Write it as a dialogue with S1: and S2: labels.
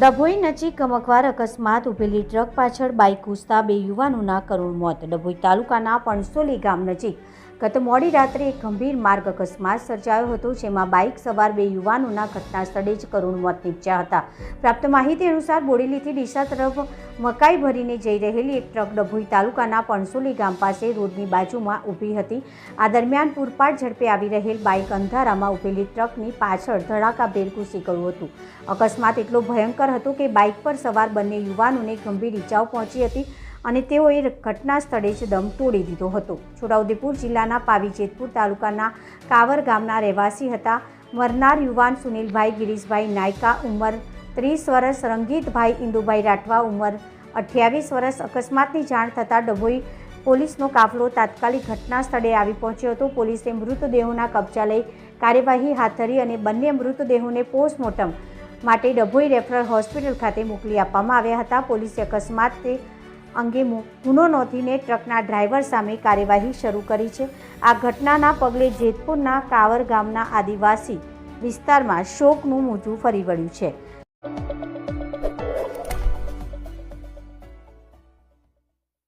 S1: ડભોઈ નજીક ગમકવાર અકસ્માત ઉભેલી ટ્રક પાછળ બાઇક ઘૂસતા બે યુવાનોના કરુણ મોત. ડભોઈ તાલુકાના પણસોલી ગામ નજીક ગત મોડી રાત્રે એક ગંભીર માર્ગ અકસ્માત સર્જાયો હતો, જેમાં બાઇક સવાર બે યુવાનોના ઘટના સ્થળે જ કરુણ મોત નીપજ્યા હતા. પ્રાપ્ત માહિતી અનુસાર, બોડેલીથી ડીસા તરફ મકાઈ ભરીને જઈ રહેલી એક ટ્રક ડભોઈ તાલુકાના પણસોલી ગામ પાસે રોડની બાજુમાં ઊભી હતી. આ દરમિયાન પૂરપાટ ઝડપે આવી રહેલ બાઇક અંધારામાં ઊભેલી ટ્રકની પાછળ ધડાકાભેર ઘૂસી ગયું હતું. અકસ્માત એટલો ભયંકર હતો કે બાઇક પર સવાર બંને યુવાનોને ગંભીર ઇજાઓ પહોંચી હતી. અને તેઓએ ઘટના સ્થળે જ દમ તોડી દીધો હતો. છોટાઉદેપુર જિલ્લાના પાવી જેતપુર તાલુકાના કાવર ગામના રહેવાસી હતા. મરનાર યુવાન સુનિલભાઈ, ગિરીશભાઈ નાયકા ઉંમર ત્રીસ વર્ષ, રંગીતભાઈ ઇન્દુભાઈ રાઠવા ઉંમર અઠ્યાવીસ વર્ષ. અકસ્માતની જાણ થતાં ડભોઈ પોલીસનો કાફલો તાત્કાલિક ઘટના સ્થળે આવી પહોંચ્યો હતો. પોલીસે મૃતદેહોના કબજા લઈ કાર્યવાહી હાથ ધરી અને બંને મૃતદેહોને પોસ્ટમોર્ટમ માટે ડભોઈ રેફરલ હોસ્પિટલ ખાતે મોકલી આપવામાં આવ્યા હતા. પોલીસે અકસ્માત અંગે ગુનો નોંધીને ટ્રકના ડ્રાઈવર સામે કાર્યવાહી શરૂ કરી છે. આ ઘટનાના પગલે જેતપુરના કાવર ગામના આદિવાસી વિસ્તારમાં શોકનું મોજું ફરી વળ્યું છે.